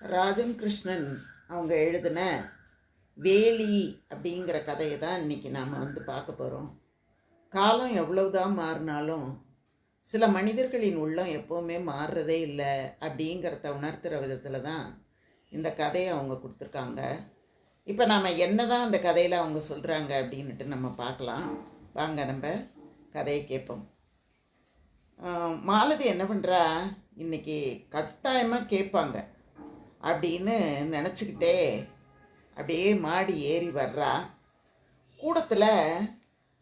ராஜன் கிருஷ்ணன் அவங்க எழுதின வேலி அப்படிங்கிற கதையை தான் இன்றைக்கி நாம் வந்து பார்க்க போகிறோம் காலம் எவ்வளவுதான் மாறினாலும் சில மனிதர்களின் உள்ளம் எப்போவுமே மாறுறதே இல்லை அப்படிங்கிறத உணர்த்துகிற விதத்தில் தான் இந்த கதையை அவங்க கொடுத்துருக்காங்க. இப்போ நாம் என்ன தான் அந்த கதையில் அவங்க சொல்கிறாங்க அப்படின்னுட்டு நம்ம பார்க்கலாம். வாங்க நம்ம கதையை கேட்போம். மாலதி என்ன பண்ணுறா இன்னைக்கு கட்டாயமாக கேட்பாங்க. அப்படின்னு நினச்சிக்கிட்டே அப்படியே மாடி ஏறி வர்றா. கூடத்தில்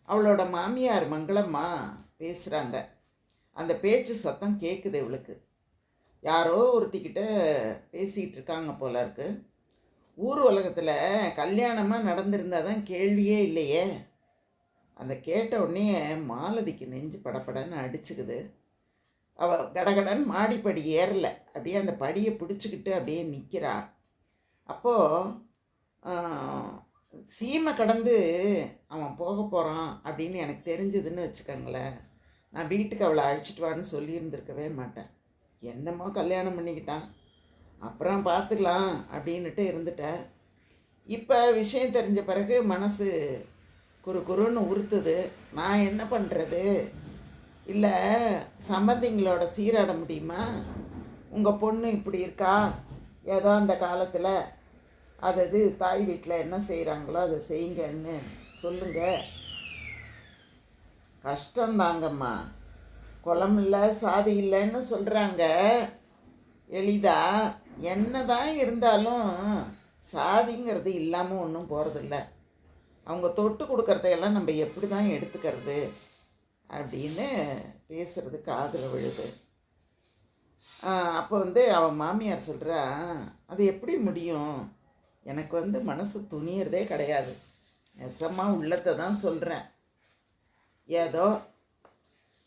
அவளோட மாமியார் மங்களம்மா பேசுகிறாங்க அந்த பேச்சு சத்தம் கேட்குது இவளுக்கு. யாரோ ஒருத்திக்கிட்ட பேசிகிட்டு இருக்காங்க போல இருக்கு. ஊர் உலகத்தில் கல்யாணமாக நடந்திருந்தால் தான் கேள்வியே இல்லையே. அந்த கேட்ட உடனே மாலதிக்கு நெஞ்சு படபடன்னு அடிச்சுக்குது. அவள் கடகடன் மாடிப்படி ஏறல. அப்படியே அந்த படியை பிடிச்சிக்கிட்டு அப்படியே நிற்கிறா அப்போது சீமை கடந்து அவன் போக போகிறான் அப்படின்னு எனக்கு தெரிஞ்சதுன்னு வச்சுக்கோங்களேன். நான் வீட்டுக்கு அவளை அழைச்சிட்டு வான்னு சொல்லியிருந்திருக்கவே மாட்டேன். என்னமோ கல்யாணம் பண்ணிக்கிட்டான். அப்புறம் பார்த்துக்கலாம் அப்படின்ட்டு இருந்துட்டேன் இப்போ விஷயம் தெரிஞ்ச பிறகு மனசு குறு குறுன்னு உறுத்துது. நான் என்ன பண்ணுறது இல்லை சம்பந்திங்களோட சீராட முடியுமா? உங்கள் பொண்ணு இப்படி இருக்கா? ஏதோ அந்த காலத்தில். அது இது தாய் வீட்டில் என்ன செய்கிறாங்களோ அதை செய்யுங்கன்னு சொல்லுங்கள் கஷ்டந்தாங்கம்மா குளம் இல்லை சாதி இல்லைன்னு சொல்கிறாங்க எளிதா என்னதான் இருந்தாலும் சாதிங்கிறது இல்லாமல் ஒன்றும் போகிறதில்ல அவங்க தொட்டு கொடுக்கறதையெல்லாம் நம்ம எப்படி தான் எடுத்துக்கிறது? அப்படின்னு பேசுகிறதுக்கு காதில் விழுது அப்போ வந்து அவன் மாமியார் சொல்கிறா அது எப்படி முடியும்? எனக்கு வந்து மனசு துணியறதே கிடையாது. நெசமாக உள்ளத்தை தான் சொல்கிறேன் ஏதோ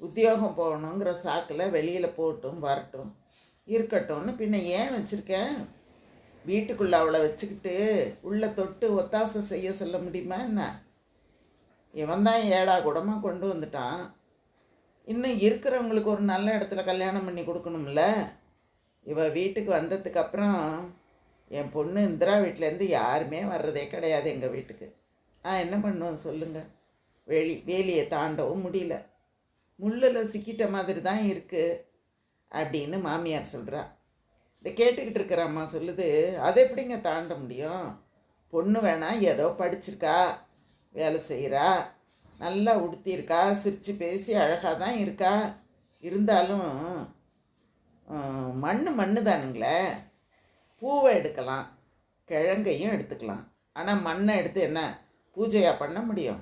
உத்தியோகம் போகணுங்கிற சாக்கில் வெளியில் போட்டும் வரட்டும். இருக்கட்டும்னு பின்ன ஏன் வச்சுருக்கேன்? வீட்டுக்குள்ளே அவளை வச்சுக்கிட்டு உள்ளே தொட்டு ஒத்தாசை செய்ய சொல்ல முடியுமா என்ன? இவன் தான் ஏழா குடமாக கொண்டு வந்துட்டான். இன்னும் இருக்கிறவங்களுக்கு ஒரு நல்ல இடத்துல கல்யாணம் பண்ணி கொடுக்கணும்ல. இவ வீட்டுக்கு வந்ததுக்கப்புறம் என் பொண்ணு இந்திரா வீட்டிலேருந்து யாருமே வர்றதே கிடையாது எங்கள் வீட்டுக்கு. நான் என்ன பண்ணுவேன் சொல்லுங்கள் வெளி வேலியை தாண்டவும் முடியல. முள்ளில் சிக்கிட்ட மாதிரி தான் இருக்குது அப்படின்னு மாமியார் சொல்கிறா இதை கேட்டுக்கிட்டு இருக்கிற அம்மா சொல்லுது அதை எப்படிங்க தாண்ட முடியும்? பொண்ணு வேணால் ஏதோ படிச்சிருக்கா. வேலை செய்கிறா நல்லா உடுத்தியிருக்கா. சிரித்து பேசி அழகாக தான் இருக்கா. இருந்தாலும் மண் மண்ணு தானுங்களே. பூவை எடுக்கலாம். கிழங்கையும் எடுத்துக்கலாம். ஆனால் மண்ணை எடுத்து என்ன பூஜையாக பண்ண முடியும்?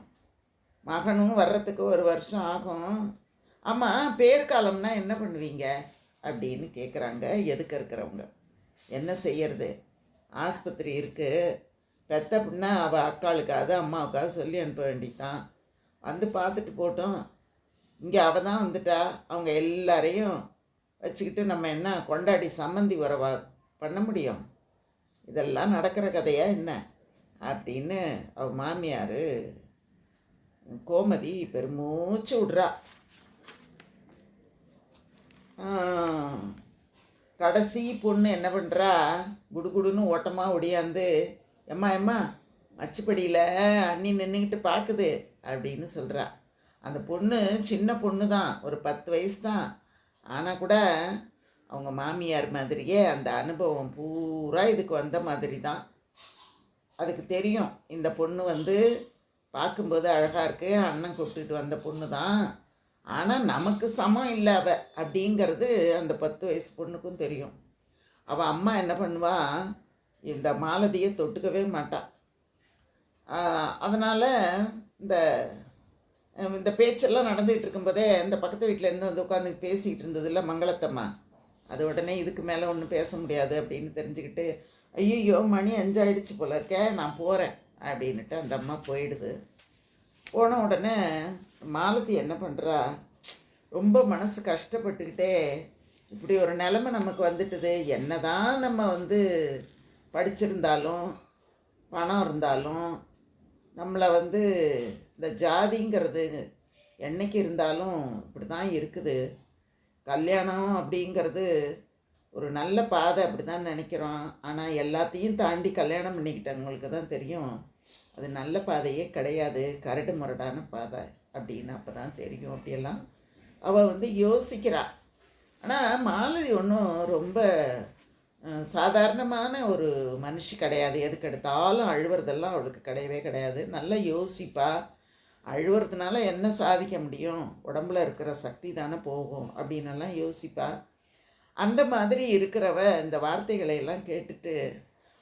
மகனும் வர்றதுக்கு ஒரு வருஷம் ஆகும். ஆமாம் பேர்காலம்னா என்ன பண்ணுவீங்க? அப்படின்னு கேட்குறாங்க எதுக்க இருக்கிறவங்க? என்ன செய்யறது? ஆஸ்பத்திரி இருக்குது பெத்த அப்படின்னா அவள் அக்காளுக்காவது அம்மாவுக்காவது சொல்லி அனுப்ப வேண்டியதான் வந்து பார்த்துட்டு போட்டோம். இங்கே அவள் தான் வந்துட்டா. அவங்க எல்லாரையும் வச்சுக்கிட்டு நம்ம என்ன கொண்டாடி சம்மந்தி உறவா பண்ண முடியும்? இதெல்லாம் நடக்கிற கதையா என்ன? அப்படின்னு அவ மாமியார் கோமதி பெருமூச்சு விட்றா. கடைசி பொண்ணு என்ன பண்ணுறா குடுகுடுன்னு ஓட்டமாக ஒடியாந்து எம்மா எம்மா மச்சுப்படியில் அண்ணி நின்றுக்கிட்டு பார்க்குது அப்படின்னு சொல்கிறா அந்த பொண்ணு சின்ன பொண்ணு தான் ஒரு பத்து வயசு தான் ஆனால் கூட அவங்க மாமியார் மாதிரியே அந்த அனுபவம் பூரா இதுக்கு வந்த மாதிரி தான் அதுக்கு தெரியும் இந்த பொண்ணு வந்து பார்க்கும்போது அழகாக இருக்கு அண்ணன் கூப்பிட்டுட்டு வந்த பொண்ணு தான் ஆனால் நமக்கு சமம் இல்லை அவ அப்படிங்கிறது அந்த பத்து வயசு பொண்ணுக்கும் தெரியும். அவள் அம்மா என்ன பண்ணுவாள் இந்த மாலதியை தொட்டுக்கவே மாட்டாள் அதனால் இந்த இந்த பேச்செல்லாம் நடந்துகிட்டு இருக்கும்போதே இந்த பக்கத்து வீட்டில் இருந்து வந்து உட்காந்து பேசிக்கிட்டு இருந்ததில்ல மங்களத்தம்மா. அது உடனே இதுக்கு மேலே ஒன்றும் பேச முடியாது அப்படின்னு தெரிஞ்சுக்கிட்டு ஐயோ மணி அஞ்சாயிடுச்சு போல இருக்கே நான் போகிறேன் அப்படின்னுட்டு அந்த அம்மா போயிடுது. போன உடனே மாலதி என்ன பண்ணுறா ரொம்ப மனசு கஷ்டப்பட்டுக்கிட்டே இப்படி ஒரு நிலமை நமக்கு வந்துட்டுது. என்ன தான் நம்ம வந்து படிச்சிருந்தாலும் பணம் இருந்தாலும் நம்மளை வந்து இந்த ஜாதிங்கிறது என்னைக்கு இருந்தாலும் இப்படி தான் இருக்குது. கல்யாணம் அப்படிங்கிறது ஒரு நல்ல பாதை அப்படி தான் நினைக்கிறோம். ஆனால் எல்லாத்தையும் தாண்டி கல்யாணம் பண்ணிக்கிட்டவங்களுக்கு தான் தெரியும். அது நல்ல பாதையே கிடையாது. கரடு முரடான பாதை அப்படின்னு அப்போ தான் தெரியும். அப்படியெல்லாம் அவள் வந்து யோசிக்கிறாள் ஆனால் மாலதி ஒன்றும் ரொம்ப சாதாரணமான ஒரு மனுஷி கிடையாது. எதுக்கு எடுத்தாலும் அழுவுறதெல்லாம் அவளுக்கு கிடையவே கிடையாது. நல்லா யோசிப்பா. அழுவுறதுனால என்ன சாதிக்க முடியும்? உடம்புல இருக்கிற சக்தி தானே போகும் அப்படின்னெல்லாம் யோசிப்பா. அந்த மாதிரி இருக்கிறவ இந்த வார்த்தைகளை எல்லாம் கேட்டுட்டு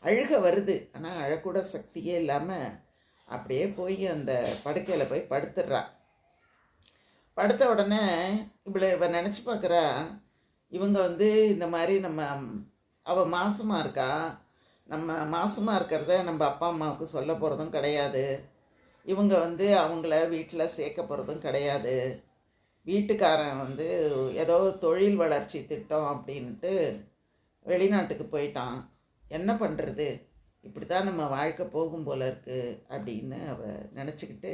அழுக வருது. ஆனால் அழக்கூட சக்தியே இல்லாமல் அப்படியே போய் அந்த படுக்கையில் போய் படுத்துடுறா. படுத்த உடனே இவ்வளோ இவன் நினச்சி பார்க்குறா இவங்க வந்து இந்த மாதிரி நம்ம அவள் மாசமாக இருக்கா? நம்ம மாசமாக இருக்கிறத நம்ம அப்பா அம்மாவுக்கு சொல்ல போகிறதும் கிடையாது. இவங்க வந்து அவங்கள வீட்டில் சேர்க்க போகிறதும் கிடையாது. வீட்டுக்காரன் வந்து ஏதோ தொழில் வளர்ச்சி திட்டம் அப்படின்ட்டு வெளிநாட்டுக்கு போயிட்டான். என்ன பண்ணுறது இப்படி தான் நம்ம வாழ்க்கை போகும் போல இருக்குது அப்படின்னு அவள் நினச்சிக்கிட்டு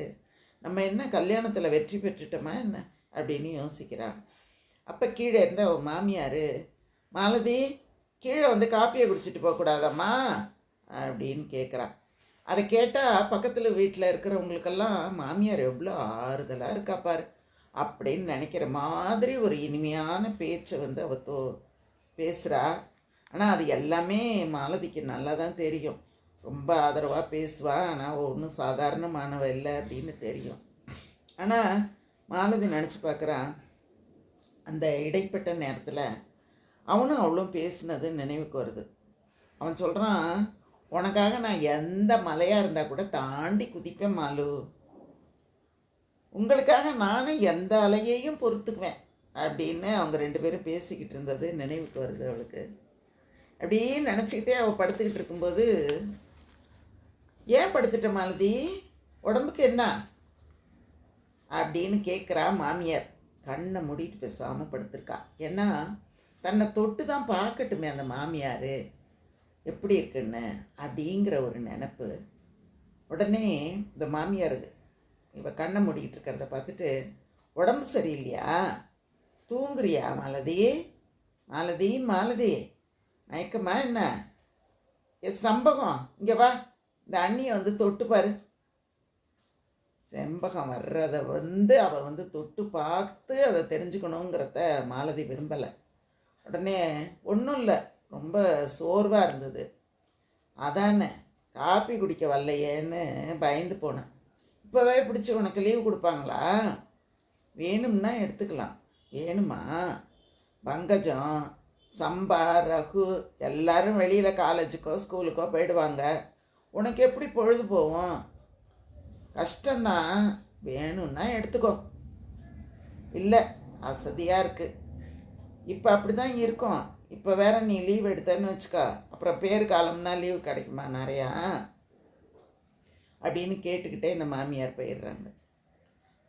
நம்ம என்ன கல்யாணத்தில் வெற்றி பெற்றுட்டோமா என்ன அப்படின்னு யோசிக்கிறான். அப்போ கீழே இருந்த அவள் மாமியார் மாலதி கீழே வந்து காப்பியை குடிச்சிட்டு போகக்கூடாதம்மா அப்படின்னு கேட்குறா அதை கேட்டால் பக்கத்தில் வீட்டில் இருக்கிறவங்களுக்கெல்லாம் மாமியார் எவ்வளோ ஆறுதலாக இருக்கா பாரு அப்படின்னு நினைக்கிற மாதிரி ஒரு இனிமையான பேச்சை வந்து அவ தோ பேசுகிறா ஆனால் அது எல்லாமே மாலதிக்கு நல்லா தான் தெரியும். ரொம்ப ஆதரவாக பேசுவா ஆனால் ஒன்றும் சாதாரணமானவ இல்லை அப்படின்னு தெரியும். ஆனால் மாலதி நினச்சி பார்க்குறான் அந்த இடைப்பட்ட நேரத்தில் அவனும் அவளும் பேசினது நினைவுக்கு வருது. அவன் சொல்கிறான் உனக்காக நான் எந்த மலையாக இருந்தால் கூட தாண்டி குதிப்பேன் மாலு. உங்களுக்காக நானும் எந்த அலையையும் பொறுத்துக்குவேன் அப்படின்னு அவங்க ரெண்டு பேரும் பேசிக்கிட்டு இருந்தது நினைவுக்கு வருது அவளுக்கு. அப்படியே நினச்சிக்கிட்டே அவள் படுத்துக்கிட்டு இருக்கும்போது ஏன் படுத்துட்ட மாலதி? உடம்புக்கு என்ன? அப்படின்னு கேட்குறா மாமியார். கண்ணை மூடிட்டு பேசாமல் படுத்திருக்கா. ஏன்னா தன்னை தொட்டு தான் பார்க்கட்டுமே அந்த மாமியார். எப்படி இருக்குன்னு? அப்படிங்கிற ஒரு நினப்பு. உடனே இந்த மாமியார் இவ கண்ணை மூடிக்கிட்டு இருக்கிறத பார்த்துட்டு உடம்பு சரியில்லையா? தூங்குறியா? மாலதி? மாலதி மாலதி? மயக்கமா என்ன? எ சம்பகம் இங்கே வா. இந்த அண்ணியை வந்து தொட்டு பாரு. செம்பகம் வர்றதை வந்து அவள் வந்து தொட்டு பார்த்து அதை தெரிஞ்சுக்கணுங்கிறத மாலதி விரும்பலை. உடனே ஒன்றும் இல்லை ரொம்ப சோர்வாக இருந்தது. அதானே காப்பி குடிக்க வரலையேன்னு பயந்து போனேன். இப்போவே பிடிச்சி உனக்கு லீவு கொடுப்பாங்களா? வேணும்னா எடுத்துக்கலாம். வேணுமா? பங்கஜம் சம்பா ரகு எல்லாரும் வெளியில் காலேஜுக்கோ ஸ்கூலுக்கோ போயிடுவாங்க. உனக்கு எப்படி பொழுது போகும்? கஷ்டந்தான் வேணும்னா எடுத்துக்கோ. இல்லை அசதியாக இருக்குது இப்போ அப்படி தான் இருக்கும். இப்போ வேற நீ லீவ் எடுத்தேன்னு வச்சுக்கோ. அப்புறம் பேர் காலம்னா லீவு கிடைக்குமா நிறையா? அப்படின்னு கேட்டுக்கிட்டே இந்த மாமியார் போயிடுறாங்க.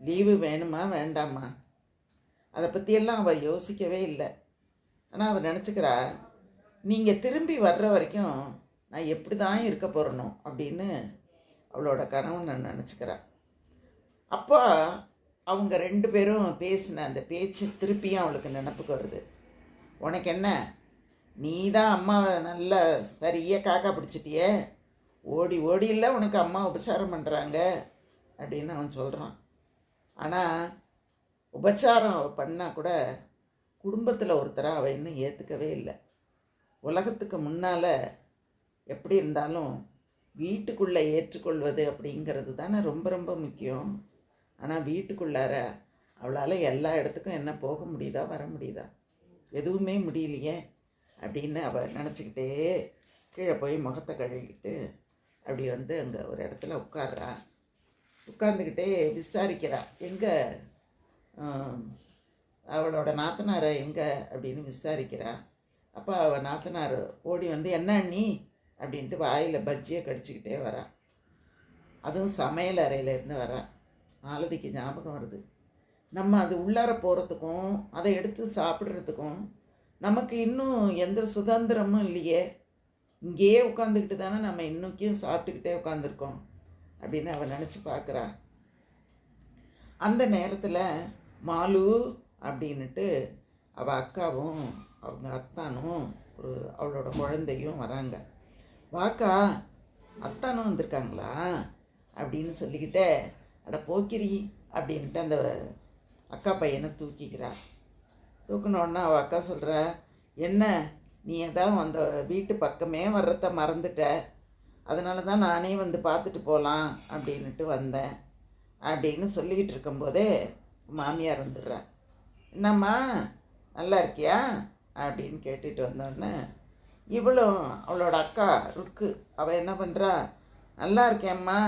லீவு வேணுமா வேண்டாமா? அதை பற்றியெல்லாம் அவள் யோசிக்கவே இல்லை. ஆனால் அவள் நினச்சிக்கிறா நீங்கள் திரும்பி வர்ற வரைக்கும் நான் எப்படி தான் இருக்க போகிறணும் அப்படின்னு அவளோட கனவு நான் நினச்சிக்கிறேன் அப்போ அவங்க ரெண்டு பேரும் பேசின அந்த பேச்சு திருப்பியும் அவளுக்கு நினப்புக்கு வருது. உனக்கு என்ன? நீ தான் அம்மாவை நல்லா சரியாக காக்கா பிடிச்சிட்டியே? ஓடி ஓடி இல்லை உனக்கு அம்மா உபச்சாரம் பண்ணுறாங்க அப்படின்னு அவன் சொல்கிறான் ஆனால் உபச்சாரம் அவள் பண்ணால் கூட குடும்பத்தில் ஒருத்தராக அவள் இன்னும் ஏற்றுக்கவே இல்லை. உலகத்துக்கு முன்னால் எப்படி இருந்தாலும் வீட்டுக்குள்ளே ஏற்றுக்கொள்வது அப்படிங்கிறது தானே ரொம்ப ரொம்ப முக்கியம். ஆனால் வீட்டுக்குள்ளார அவளால் எல்லா இடத்துக்கும் என்ன போக முடியுதா வர முடியுதா? எதுவுமே முடியலையே அப்படின்னு அவள் நினச்சிக்கிட்டே கீழே போய் முகத்தை கழுவிக்கிட்டு அப்படி வந்து அங்கே ஒரு இடத்துல உட்கார்றா. உட்காந்துக்கிட்டே விசாரிக்கிறா எங்கே அவளோட நாத்தனாரை எங்கே? அப்படின்னு விசாரிக்கிறா. அப்போ அவள் நாத்தனார் ஓடி வந்து என்ன நீ அப்படின்ட்டு வாயில் பஜ்ஜியை கடிச்சிக்கிட்டே வரா. அதுவும் சமையல் அறையிலேருந்து வரா. மாலதிக்கு ஞாபகம் வருது. நம்ம அது உள்ளார போகிறதுக்கும் அதை எடுத்து சாப்பிட்றதுக்கும் நமக்கு இன்னும் எந்த சுதந்திரமும் இல்லையே. இங்கேயே உட்காந்துக்கிட்டு தானே நம்ம இன்னைக்கும் சாப்பிட்டுக்கிட்டே உட்காந்துருக்கோம் அப்படின்னு அவள் நினச்சி பார்க்குறா. அந்த நேரத்தில் மாலு அப்படின்ட்டு அவள் அக்காவும் அவங்க அத்தானும் ஒரு அவளோட குழந்தையும் வராங்க. வாக்கா அத்தானும் வந்திருக்காங்களா? அப்படின்னு சொல்லிக்கிட்டே அட போக்கிரி அப்படின்ட்டு அந்த அக்கா பையனை தூக்கிக்கிறார். தூக்கினோடனே அவள் அக்கா சொல்கிற என்ன நீ தான் அந்த வீட்டு பக்கமே வர்றத மறந்துட்ட. அதனால தான் நானே வந்து பார்த்துட்டு போகலாம் அப்படின்னுட்டு வந்தேன். அப்படின்னு சொல்லிக்கிட்டு இருக்கும்போதே மாமியார் வந்துடுறா. என்னம்மா நல்லா இருக்கியா? அப்படின்னு கேட்டுட்டு வந்தோடனே இவளும் அவளோட அக்கா ருக்கு. அவள் என்ன பண்ணுறா நல்லா இருக்கேம்மா.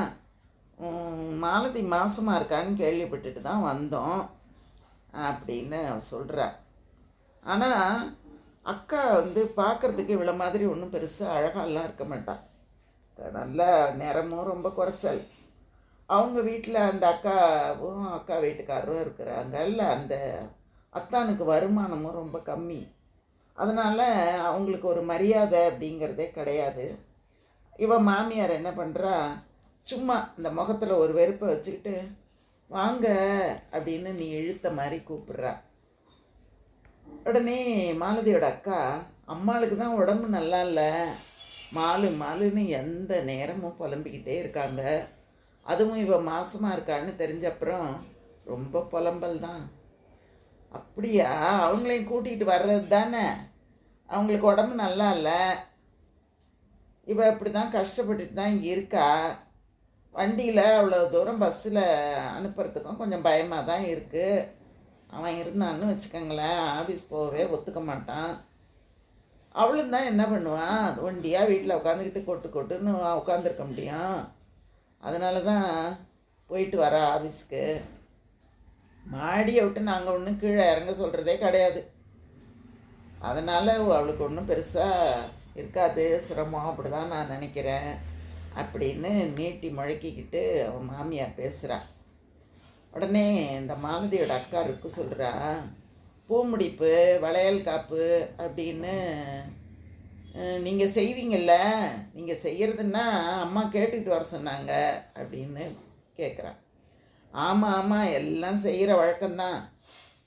மாலதி மாசமாக இருக்கான்னு கேள்விப்பட்டுட்டு தான் வந்தோம் அப்படின்னு அவ சொல்கிறா ஆனால் அக்கா வந்து பார்க்குறதுக்கு இவ்வளோ மாதிரி ஒன்றும் பெருசாக அழகாலாம் இருக்க மாட்டான் நல்ல நேரமும் ரொம்ப குறைச்சல். அவங்க வீட்டில் அந்த அக்காவும் அக்கா வீட்டுக்காரரும் இருக்கிறாங்கல்ல அந்த அத்தானுக்கு வருமானமும் ரொம்ப கம்மி. அதனால் அவங்களுக்கு ஒரு மரியாதை அப்படிங்கிறதே கிடையாது. இவன் மாமியார் என்ன பண்ணுறா சும்மா இந்த முகத்தில் ஒரு வெறுப்பை வச்சுக்கிட்டு வாங்க அப்படின்னு நீ இழுத்த மாதிரி கூப்பிட்றா. உடனே மாலதியோட அக்கா அம்மாளுக்கு தான் உடம்பு நல்லா இல்லை. மாலு மாலுன்னு எந்த நேரமும் புலம்பிக்கிட்டே இருக்காங்க. அதுவும் இவ மாசமாக இருக்கான்னு தெரிஞ்ச அப்புறம் ரொம்ப புலம்பல் தான். அப்படியா? அவங்களையும் கூட்டிகிட்டு வர்றது தானே? அவங்களுக்கு உடம்பு நல்லா இல்லை. இவ இப்படி தான் கஷ்டப்பட்டுட்டு தான் இருக்கா. வண்டியில் அவ்வளோ தூரம் பஸ்ஸில் அனுப்புறதுக்கும் கொஞ்சம் பயமாக தான் இருக்குது அவன் இருந்தான்னு வச்சுக்கோங்களேன் ஆஃபீஸ் போகவே ஒத்துக்க மாட்டான். அவளும் தான் என்ன பண்ணுவான்? ஒண்டியாக வீட்டில் உட்காந்துக்கிட்டு கொட்டு கொட்டுன்னு உட்காந்துருக்க முடியும். அதனால தான் போயிட்டு வர ஆஃபீஸ்க்கு மாடியை விட்டு நாங்கள் ஒன்றும் கீழே இறங்க சொல்கிறதே கிடையாது. அதனால் அவளுக்கு ஒன்றும் பெருசாக இருக்காது. சிரமம் அப்படி தான் நான் நினைக்கிறேன். அப்படின்னு நீட்டி முழக்கிக்கிட்டு அவன் மாமியார் பேசுகிறா உடனே இந்த மாலதியோட அக்கா இருக்கு சொல்கிறா பூமுடிப்பு வளையல் காப்பு அப்படின்னு நீங்கள் செய்வீங்கள்ல நீங்கள் செய்கிறதுன்னா அம்மா கேட்டுக்கிட்டு வர சொன்னாங்க அப்படின்னு கேட்குறான் ஆமாம் ஆமாம் எல்லாம் செய்கிற வழக்கம்தான்.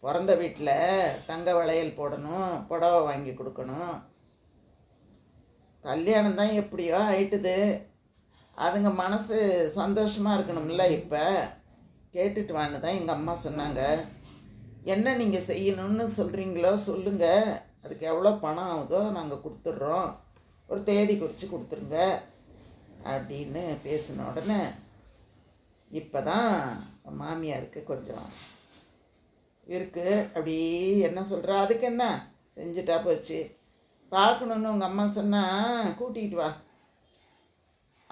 பிறந்த வீட்டில் தங்க வளையல் போடணும் புடவை வாங்கி கொடுக்கணும். கல்யாணம் தான் எப்படியோ ஆயிட்டுது. அதுங்க மனசு சந்தோஷமாக இருக்கணும்ல இப்போ? கேட்டுட்டு வான்னு தான் எங்கள் அம்மா சொன்னாங்க. என்ன நீங்கள் செய்யணும்னு சொல்கிறீங்களோ சொல்லுங்கள் அதுக்கு எவ்வளோ பணம் ஆகுதோ நாங்கள் கொடுத்துட்றோம். ஒரு தேதி குறித்து கொடுத்துருங்க. அப்படின்னு பேசின உடனே இப்போ தான் மாமியாருக்கு கொஞ்சம் இருக்குது அப்படி என்ன சொல்கிறா அதுக்கு என்ன? செஞ்சுட்டா போச்சு. பார்க்கணுன்னு உங்கள் அம்மா சொன்னால் கூட்டிகிட்டு வா.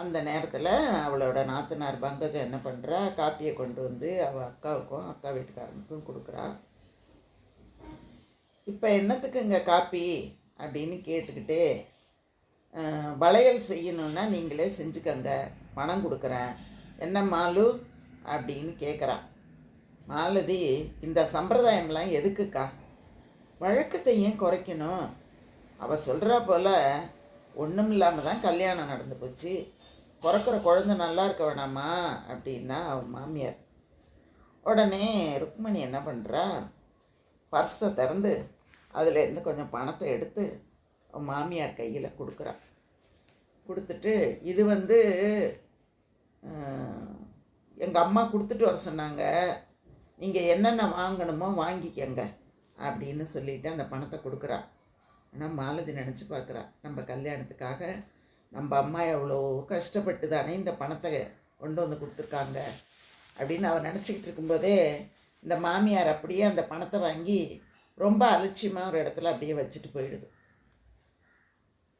அந்த நேரத்தில் அவளோட நாத்தனார் பங்கஜம் என்ன பண்ணுறா காப்பியை கொண்டு வந்து அவள் அக்காவுக்கும் அக்கா வீட்டுக்காரனுக்கும் கொடுக்குறா. இப்போ என்னத்துக்குங்க காப்பி? அப்படின்னு கேட்டுக்கிட்டே வளையல் செய்யணுன்னா நீங்களே செஞ்சுக்கங்க. பணம் கொடுக்குறேன். என்ன மாலு? அப்படின்னு கேட்குறா மாலதி இந்த சம்பிரதாயம்லாம் எதுக்குக்கா? வழக்கத்தை ஏன் குறைக்கணும்? அவள் சொல்கிறா போல் ஒன்றும் இல்லாமல் தான் கல்யாணம் நடந்து போச்சு. பிறக்கிற குழந்தை நல்லா இருக்க வேணாமா? அப்படின்னா அவன் மாமியார். உடனே ருக்மணி என்ன பண்ணுறா பர்ஸை திறந்து அதுலேருந்து கொஞ்சம் பணத்தை எடுத்து அவன் மாமியார் கையில் கொடுக்குறா. கொடுத்துட்டு இது வந்து எங்கள் அம்மா கொடுத்துட்டு வர சொன்னாங்க. நீங்கள் என்னென்ன வாங்கணுமோ வாங்கிக்கங்க அப்படின்னு சொல்லிட்டு அந்த பணத்தை கொடுக்குறா. ஆனால் மாலதி நினச்சி பார்க்குறா நம்ம கல்யாணத்துக்காக நம்ம அம்மா எவ்வளோ கஷ்டப்பட்டு தானே இந்த பணத்தை கொண்டு வந்து கொடுத்துருக்காங்க அப்படின்னு அவள் நினச்சிக்கிட்டு இருக்கும்போதே இந்த மாமியார் அப்படியே அந்த பணத்தை வாங்கி ரொம்ப அலட்சியமாக ஒரு இடத்துல அப்படியே வச்சுட்டு போயிடுது.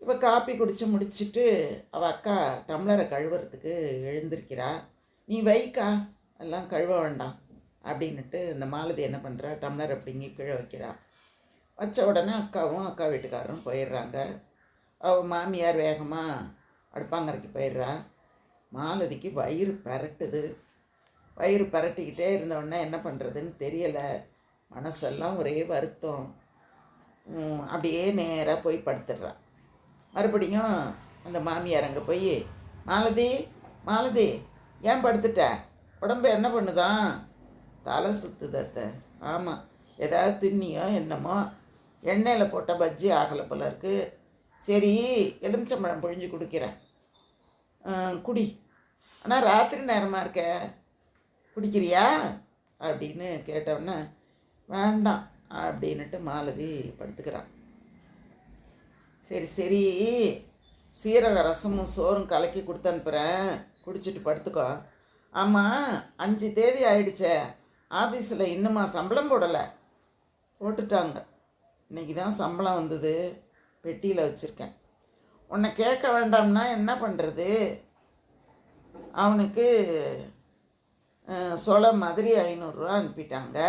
இப்போ காப்பி குடித்து முடிச்சுட்டு அவள் அக்கா டம்ளரை கழுவுறதுக்கு எழுந்திருக்கிறா. நீ வைக்கா எல்லாம் கழுவ வேண்டாம் அப்படின்னுட்டு இந்த மாலதி என்ன பண்ணுறா? டம்ளர் அப்படிங்கி கீழே வைக்கிறா. வச்ச உடனே அக்காவும் அக்கா வீட்டுக்காரரும் போயிடுறாங்க. அவள் மாமியார் வேகமாக அடுப்பாங்கரைக்கு போயிடுறா. மாலதிக்கு வயிறு பரட்டுது. வயிறு பரட்டிக்கிட்டே இருந்தோடனே என்ன பண்ணுறதுன்னு தெரியலை. மனசெல்லாம் ஒரே வருத்தம். அப்படியே நேராக போய் படுத்துடுறா. மறுபடியும் அந்த மாமியார் அங்கே போய் மாலதி மாலதி ஏன் படுத்துட்ட? உடம்பு என்ன பண்ணுதான் தலை சுற்றுது அத்தை. ஆமாம் ஏதாவது தின்னியோ என்னமோ எண்ணெயில் போட்ட பஜ்ஜி ஆகலை போல இருக்குது சரி எலுமிச்சம்பழம் பொழிஞ்சு குடிக்கிறேன். குடி. ஆனால் ராத்திரி நேரமாக இருக்க? குடிக்கிறியா? அப்படின்னு கேட்டோன்னே வேண்டாம் அப்படின்னுட்டு மாலதி படுத்துக்கிறான். சரி சரி. சீரக ரசமும் சோறும் கலக்கி கொடுத்து அனுப்புகிறேன் குடிச்சிட்டு படுத்துக்கோ. ஆமாம் அஞ்சு தேதி ஆயிடுச்சே. ஆஃபீஸில் இன்னுமா சம்பளம் போடலை. போட்டுட்டாங்க. இன்னைக்கு தான் சம்பளம் வந்தது. பெட்டியில் வச்சுருக்கேன். உன்னை கேட்க வேண்டாம்னா என்ன பண்ணுறது அவனுக்கு சொல மாதிரி ஐநூறுரூவா அனுப்பிட்டாங்க.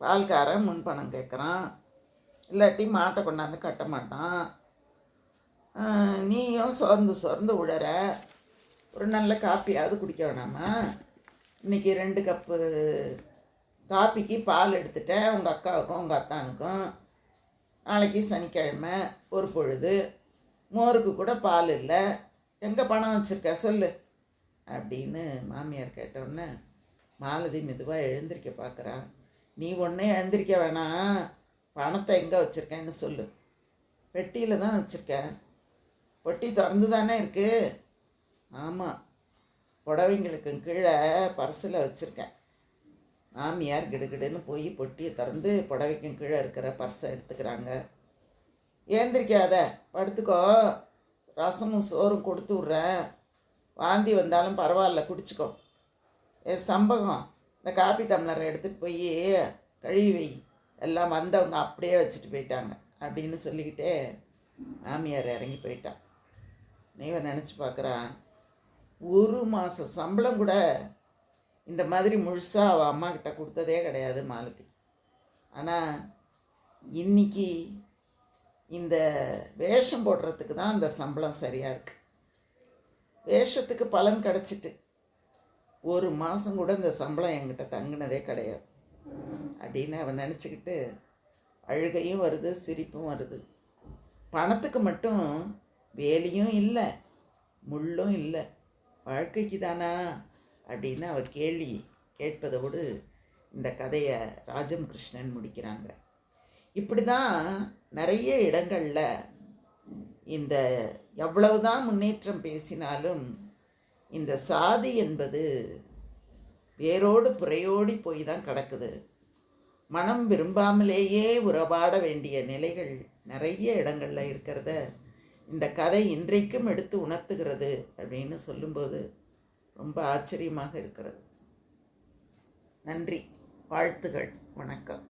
பால்காரன் முன்பணம் கேட்குறான். இல்லாட்டி மாட்டை கொண்டாந்து கட்ட மாட்டான். நீயும் சோர்ந்து சோர்ந்து உழற ஒரு நல்ல காப்பியாவது குடிக்க வேணாமா? இன்றைக்கி ரெண்டு கப்பு காப்பிக்கு பால் எடுத்துட்டேன். உங்கள் அக்காவுக்கும் உங்கள் அத்தானுக்கும். நாளைக்கு சனிக்கிழமை ஒரு பொழுது. மோருக்கு கூட பால் இல்லை. எங்கே பணம் வச்சுருக்க சொல்லு. அப்படின்னு மாமியார் கேட்டோன்னே மாலதி மெதுவாக எழுந்திருக்க பார்க்குறான் நீ ஒன்றே எழுந்திரிக்க வேணாம். பணத்தை எங்கே வச்சுருக்கேன்னு சொல்லு. பெட்டியில் தான் வச்சுருக்கேன் பொட்டி திறந்து தானே இருக்குது ஆமாம் புடவைங்களுக்கு கீழே பர்ஸில் வச்சுருக்கேன். மாமியார் கிடுகிடுன்னு போய் பொட்டியை திறந்து புடவைக்கும் கீழே இருக்கிற பர்ஸை எடுத்துக்கிறாங்க. ஏந்திரிக்காத படுத்துக்கோ. ரசமும் சோறும் கொடுத்து விட்றேன். வாந்தி வந்தாலும் பரவாயில்ல குடிச்சிக்கோ. ஏ சம்பகம். இந்த காப்பி டம்ளரை எடுத்துகிட்டு போய் கழுவி வை. எல்லாம் வந்தவங்க அப்படியே வச்சுட்டு போயிட்டாங்க அப்படின்னு சொல்லிக்கிட்டே மாமியார் இறங்கி போயிட்டான் நீவன் நினச்சி பார்க்குறான் ஒரு மாதம் சம்பளம் கூட இந்த மாதிரி முழுசாக அவள் அம்மா கிட்ட கொடுத்ததே கிடையாது மாலதி. ஆனால் இன்னைக்கு இந்த வேஷம் போடுறதுக்கு தான் அந்த சம்பளம் சரியாக இருக்குது வேஷத்துக்கு பலன் கிடச்சிட்டு ஒரு மாதம் கூட இந்த சம்பளம் என்கிட்ட தங்கினதே கிடையாது. அப்படின்னு அவன் நினச்சிக்கிட்டு அழுகையும் வருது சிரிப்பும் வருது. பணத்துக்கு மட்டும் வேலையும் இல்லை முள்ளும் இல்லை. வாழ்க்கைக்கு தானா? அப்படின்னு அவர் கேள்வி கேட்பதோடு இந்த கதையை ராஜம் கிருஷ்ணன் முடிக்கிறாங்க. இப்படி தான் நிறைய இடங்களில் இந்த எவ்வளவு தான் முன்னேற்றம் பேசினாலும் இந்த சாதி என்பது வேரோடு புறையோடி போய் தான் கிடக்குது. மனம் விரும்பாமலேயே உறவாட வேண்டிய நிலைகள் நிறைய இடங்களில் இருக்கிறத இந்த கதை இன்றைக்கும் எடுத்து உணர்த்துகிறது அப்படின்னு சொல்லும்போது ரொம்ப ஆச்சரியமாக இருக்கிறது. நன்றி. வாழ்த்துகள். வணக்கம்.